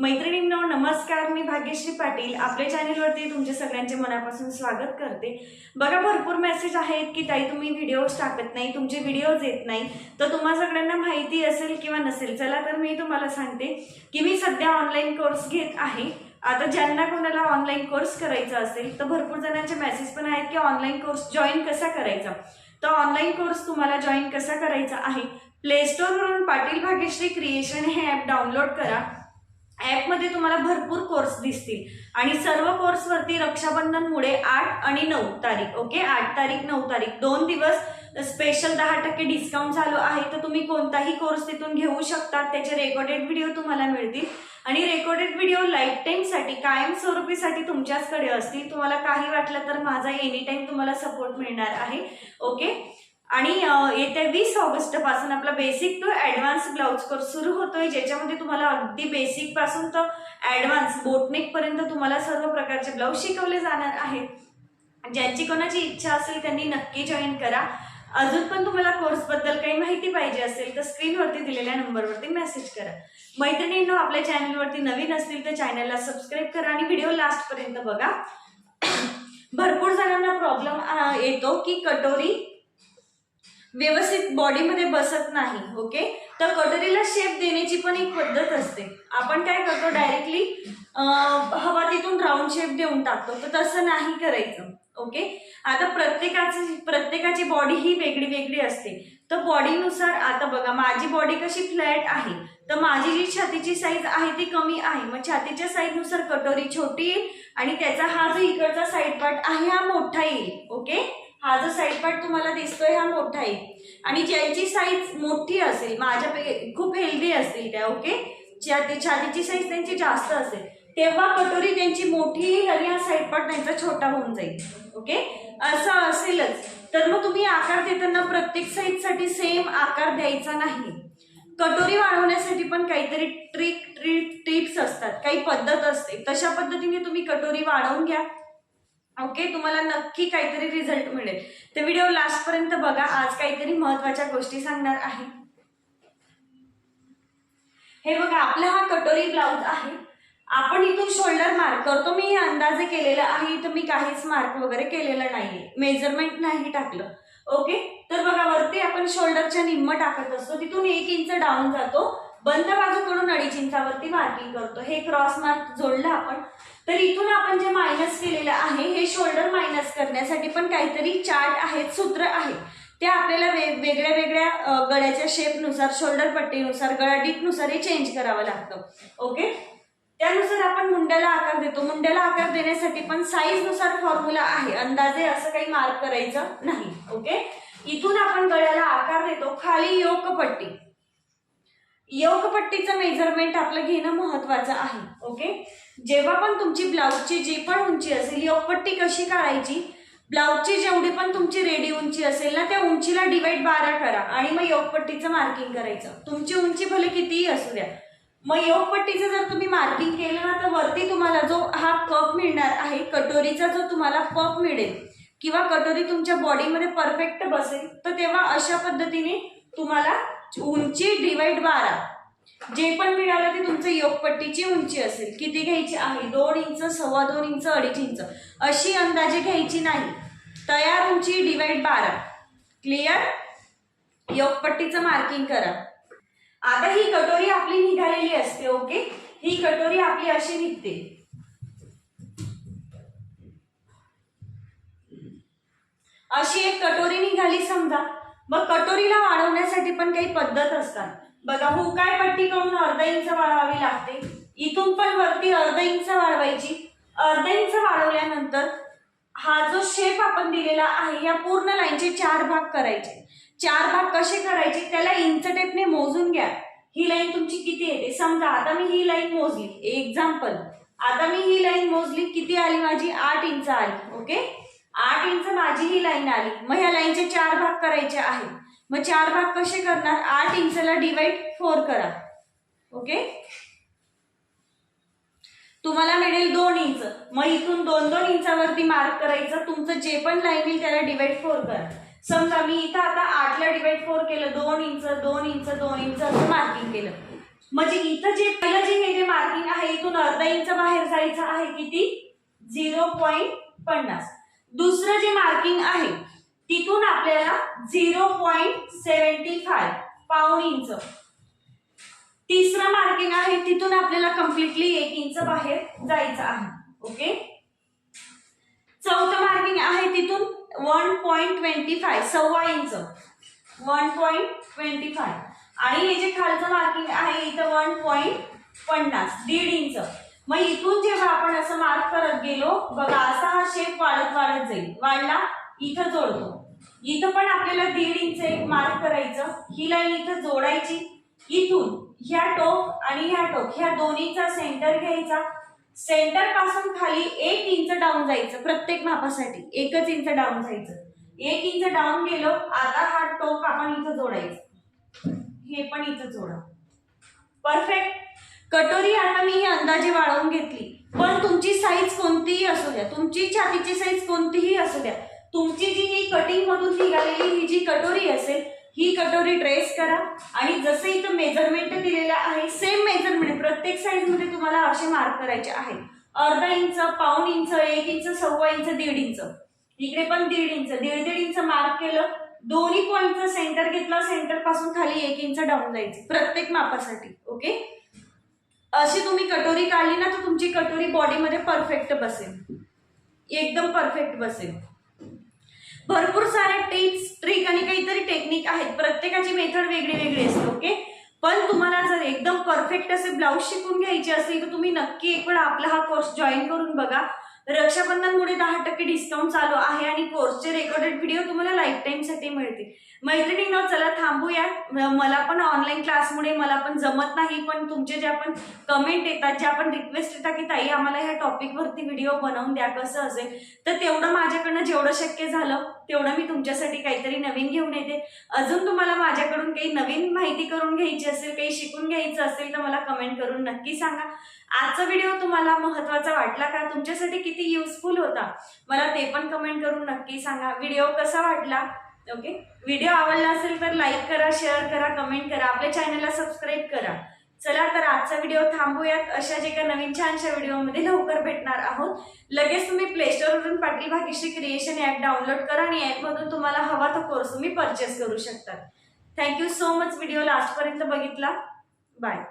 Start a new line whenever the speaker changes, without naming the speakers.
मैत्रिणींनो नमस्कार. मी भाग्यश्री पाटील. आपल्या चॅनेलवरती तुमचे सगळ्यांचे मनापासून स्वागत करते. बघा भरपूर मेसेज आहेत की ताई तुम्ही व्हिडिओज टाकत नाही तुमचे व्हिडिओज येत नाही. तर तुम्हा सगळ्यांना माहिती असेल किंवा नसेल चला तर मी तुम्हाला सांगते की मी सध्या ऑनलाईन कोर्स घेत आहे. आता ज्यांना कोणाला ऑनलाईन कोर्स करायचा असेल तर भरपूर जणांचे मेसेज पण आहेत की ऑनलाईन कोर्स जॉईन कसा करायचा? तर ऑनलाईन कोर्स तुम्हाला जॉईन कसा करायचा आहे? प्ले स्टोरवरून पाटील भाग्यश्री क्रिएशन हे ॲप डाउनलोड करा. ॲपमध्ये तुम्हाला भरपूर कोर्स दिसतील. आणि सर्व कोर्सवरती रक्षाबंधनमुळे आठ आणि नऊ तारीख ओके आठ तारीख नऊ तारीख. दोन दिवस स्पेशल दहा टक्के डिस्काउंट चालू आहे. तर तुम्ही कोणताही कोर्स तिथून घेऊ शकता. त्याचे रेकॉर्डेड व्हिडिओ तुम्हाला मिळतील. आणि रेकॉर्डेड व्हिडिओ लाईफ टाईमसाठी कायमस्वरूपीसाठी तुमच्याचकडे असतील. तुम्हाला काही वाटलं तर माझा एनी टाईम तुम्हाला सपोर्ट मिळणार आहे. ओके आणि येत्या वीस ऑगस्टपासून आपला basic to advance blouse course सुरू होतोय ज्याच्यामध्ये तुम्हाला अगदी बेसिकपासून तर ऍडव्हान्स बोटनेक पर्यंत तुम्हाला सर्व प्रकारचे ब्लाऊज शिकवले जाणार आहेत. ज्यांची कोणाची इच्छा असेल त्यांनी नक्की जॉईन करा. अजून पण तुम्हाला कोर्सबद्दल काही माहिती पाहिजे असेल तर स्क्रीनवरती दिलेल्या नंबरवरती मेसेज करा. मैत्रिणींनो आपल्या चॅनलवरती नवीन असतील तर चॅनलला सबस्क्राईब करा आणि व्हिडिओ लास्टपर्यंत बघा. भरपूर जणांना प्रॉब्लेम येतो की कटोरी व्यवस्थित बॉडीमध्ये बसत नाही ओके तर कटोरीला शेप देण्याची पण एक पद्धत असते. आपण काय करतो डायरेक्टली हवा तिथून राऊंड शेप देऊन टाकतो. तर तसं नाही करायचं ओके आता प्रत्येकाची प्रत्येकाची बॉडी ही वेगळी वेगळी असते. तर बॉडीनुसार आता बघा माझी बॉडी कशी फ्लॅट आहे? तर माझी जी छातीची साईज आहे ती कमी आहे. मग छातीच्या साईजनुसार कटोरी छोटी येईल आणि त्याचा हा जो इकडचा साईड पार्ट आहे हा मोठा येईल ओके हा जो साईड पार्ट तुम्हाला दिसतोय हा मोठा आहे. आणि ज्यांची साईज मोठी असेल माझ्या खूप हेल्दी असतील त्या ओके छाती छातीची साईज त्यांची जास्त असेल तेव्हा कटोरी त्यांची मोठी येईल आणि हा साईड पार्ट त्यांचा छोटा होऊन जाईल ओके असं असेलच. तर मग तुम्ही आकार देताना प्रत्येक साईजसाठी सेम आकार द्यायचा नाही. कटोरी वाढवण्यासाठी पण काहीतरी ट्रिक ट्रिक टिप्स असतात. काही पद्धत असते. तशा पद्धतीने तुम्ही कटोरी वाढवून घ्या. ओके तुम्हाला नक्की काहीतरी रिझल्ट मिळेल. तर व्हिडिओ लास्ट पर्यंत बघा. आज काहीतरी महत्त्वाच्या गोष्टी सांगणार आहे. हे बघा आपला हा कटोरी ब्लाउज आहे. आपण इथून शोल्डर मार्क करतो. मी अंदाजे केलेलं आहे इथं मी काहीच मार्क वगैरे केलेलं नाहीये. मेजरमेंट नाही टाकलं. ओके तर बघा वरती आपण शोल्डरच्या निम्म टाकत असतो. तिथून एक इंच डाऊन जातो. बंद बाजूकडून अडीचिंचावरती मार्किंग करतो. हे क्रॉस मार्क जोडलं आपण. तर इथून आपण जे मायनस केलेलं आहे हे शोल्डर मायनस करण्यासाठी पण काहीतरी चार्ट आहेत सूत्र आहेत. ते आपल्याला वे वेगळ्या वेगळ्या गळ्याच्या शेपनुसार शोल्डर पट्टीनुसार गळा डीपनुसार हे चेंज करावं लागतं. ओके त्यानुसार आपण मुंड्याला आकार देतो. मुंड्याला आकार देण्यासाठी पण साईजनुसार फॉर्म्युला आहे. अंदाजे असं काही मार्क करायचं नाही. ओके इथून आपण गळ्याला आकार देतो. खाली योकपट्टी योगपट्टीचं मेजरमेंट आपलं घेणं महत्वाचं आहे ओके जेव्हा पण तुमची ब्लाऊजची जी पण उंची असेल योगपट्टी कशी काढायची? ब्लाऊजची जेवढी पण तुमची रेडी उंची असेल ना त्या उंचीला डिवाइड बारा करा आणि मग योगपट्टीचं मार्किंग करायचं. तुमची उंची भले कितीही असू द्या मग योगपट्टीचं जर तुम्ही मार्किंग केलं ना तर वरती तुम्हाला जो हा कप मिळणार आहे कटोरीचा जो तुम्हाला कप मिळेल किंवा कटोरी तुमच्या बॉडीमध्ये परफेक्ट बसेल तर तेव्हा अशा पद्धतीने तुम्हाला उंची डिवाइड बारा. जे पण मिळालं ते तुमचं योगपट्टीची उंची असेल. किती घ्यायची आहे? दोन इंच सव्वा दोन इंच अडीच इंच. अशी अंदाजे घ्यायची नाही. तयार उंची डिवाइड बारा. क्लिअर योगपट्टीचं मार्किंग करा. आता ही कटोरी आपली निघालेली असते ओके? ही कटोरी आपली अशी निघते. अशी एक कटोरी निघाली समजा. मग कटोरीला वाढवण्यासाठी पण काही पद्धत असतात. बघा हुकाय पट्टी करून अर्धा इंच वाढवावी लागते. इथून पण वरती अर्धा इंच वाढवायची. अर्धा इंच वाढवल्यानंतर हा जो शेप आपण दिलेला आहे या पूर्ण लाईनचे चार भाग करायचे. चार भाग कसे करायचे त्याला इंच टेपने मोजून घ्या. ही लाईन तुमची किती येते? समजा आता मी ही लाईन मोजली. एक्झाम्पल आता मी ही लाईन मोजली किती आली माझी? आठ इंच आली. ओके माझी ही लाईन आली. मग ह्या लाईनचे चार भाग करायचे आहेत. मग चार भाग कसे करणार? आठ इंचला डिवाइड फोर करा. ओके? तुम्हाला मिळेल दोन इंच. मग इथून दोन दोन इंचावरती मार्क करायचं. तुमचं जे पण लाईन येईल त्याला डिवाइड फोर करा. समजा मी इथं आता आठला डिवाइड फोर केलं. दोन इंच दोन इंच दोन इंच असं मार्किंग केलं. म्हणजे इथं जे पहिलं जे हे जे मार्किंग आहे इथून अर्धा इंच बाहेर जायचं आहे किती? झिरो पॉईंट पन्नास. दुसरं जे मार्किंग आहे तिथून आपल्याला झिरो पॉईंट सेव्हन्टी फाय पाऊण इंच तिसरं मार्किंग आहे तिथून आपल्याला कम्प्लिटली एक इंच बाहेर जायचं आहे ओके चौथं मार्किंग आहे तिथून वन पॉईंट ट्वेंटी फाय सव्वा inch one point twenty five आणि हे जे खालचं मार्किंग आहे इथं वन पॉईंट पन्नास दीड इंच मग इथून जेव्हा आपण असं मार्क करत गेलो बघा असा हा शेप वाढत वाढत जाईल. वाढला इथं जोडतो. इथं पण आपल्याला दीड इंच एक मार्क करायचं. ही लाईन इथं जोडायची. इथून ह्या टोक आणि ह्या टोक ह्या दोन्हीचा सेंटर घ्यायचा. सेंटरपासून खाली एक इंच डाऊन जायचं प्रत्येक मापासाठी. एकच इंच डाऊन जायचं. एक इंच डाऊन गेलो आता हा टोक आपण इथं जोडायचं. हे पण इथं जोडा. परफेक्ट कटोरी आता मी ही अंदाजे वाळवून घेतली. पण तुमची साईज कोणतीही असू द्या. तुमची छातीची साईज कोणतीही असू द्या. तुमची जी ही कटिंग मधून निघालेली ही जी कटोरी असेल ही कटोरी ट्रेस करा. आणि जसं इथं मेजरमेंट दिलेलं आहे सेम मेजरमेंट प्रत्येक साईजमध्ये तुम्हाला असे मार्क करायचे आहे अर्धा इंच पाऊण इंच एक इंच सव्वा इंच दीड इंच. इकडे पण दीड इंच. दीड दीड इंच मार्क केलं दोन्ही पॉईंटचं सेंटर घेतलं सेंटरपासून खाली एक इंच डाऊन जायचं. प्रत्येक मापासाठी. ओके अशी तुम्ही कटोरी काढली ना तर तुमची कटोरी बॉडीमध्ये परफेक्ट बसेल. एकदम परफेक्ट बसेल. भरपूर साऱ्या टिप्स ट्रिक आणि काहीतरी टेक्निक आहेत. प्रत्येकाची मेथड वेगळी वेगळी असते ओके पण तुम्हाला जर एकदम परफेक्ट असे ब्लाऊज शिकून घ्यायचे असेल तर तुम्ही नक्की एक वेळा आपला हा कोर्स जॉईन करून बघा. रक्षाबंधनमुळे दहा टक्के डिस्काउंट चालू आहे आणि कोर्सचे रेकॉर्डेड व्हिडिओ तुम्हाला लाईफ टाईमसाठी मिळतील. मैत्रिणींनो चला थांबूया मला पण ऑनलाईन क्लासमुळे मला पण जमत नाही पण तुमचे जे आपण कमेंट येतात जे आपण रिक्वेस्ट येतात की ताई आम्हाला ह्या टॉपिकवरती व्हिडिओ बनवून द्या कसं असेल? तर तेवढं माझ्याकडनं जेवढं शक्य झालं तेवढं मी तुमच्यासाठी काहीतरी नवीन घेऊन येते. अजून तुम्हाला माझ्याकडून काही नवीन माहिती करून घ्यायची असेल काही शिकून घ्यायचं असेल तर मला कमेंट करून नक्की सांगा. आजचा व्हिडिओ तुम्हाला महत्त्वाचा वाटला का? तुमच्यासाठी किती युजफुल होता? मला ते पण कमेंट करून नक्की सांगा. व्हिडिओ कसा वाटला? ओके व्हिडिओ आवडला असेल तर लाईक करा शेअर करा कमेंट करा. आपल्या चॅनलला सबस्क्राईब करा. चला तर आजचा व्हिडिओ थांबूयात. अशा जे काही नवीन छानशा व्हिडिओमध्ये लवकर भेटणार आहोत. लगेच तुम्ही play स्टोअरवरून Patil Bhagyashree creation app download करा आणि ॲपमधून तुम्हाला हवा तो कोर्स तुम्ही परचेस करू शकता. Thank you so much video लास्टपर्यंत बघितला. बाय